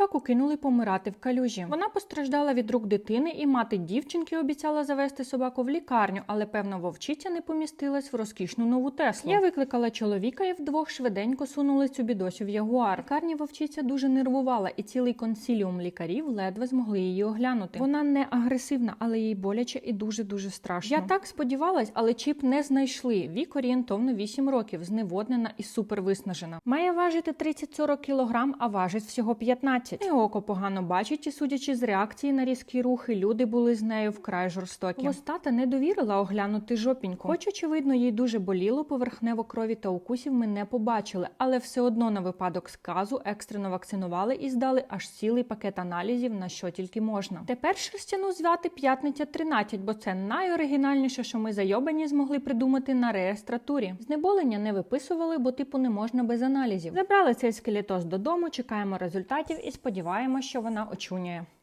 собаку кинули помирати в калюжі. Вона постраждала від рук дитини, і мати дівчинки обіцяла завести собаку в лікарню, але певно вовчиця не помістилась в розкішну нову Теслу. Я викликала чоловіка і вдвох швиденько сунули цю бідосю в ягуар. Лікарні вовчиця дуже нервувала, і цілий консіліум лікарів ледве змогли її оглянути. Вона не агресивна, але їй боляче і дуже дуже страшно. Я так сподівалась, але чіп не знайшли. Вік орієнтовно 8 років, зневоднена і супервиснажена. Має важити 30-40 кілограм, а важить всього 15. І око погано бачить, і судячи з реакції на різкі рухи, люди були з нею вкрай жорстокі. Востата не довірила оглянути жопіньку. Хоч, очевидно, їй дуже боліло, поверхнево крові та укусів ми не побачили, але все одно на випадок сказу екстрено вакцинували і здали аж цілий пакет аналізів на що тільки можна. Тепер шерстяну звати п'ятниця 13, бо це найоригінальніше, що ми зайобані змогли придумати на реєстратурі. Знеболення не виписували, бо типу не можна без аналізів. Забрали цей скелетоз додому, чекаємо результатів і сподіваємося, що вона очуняє.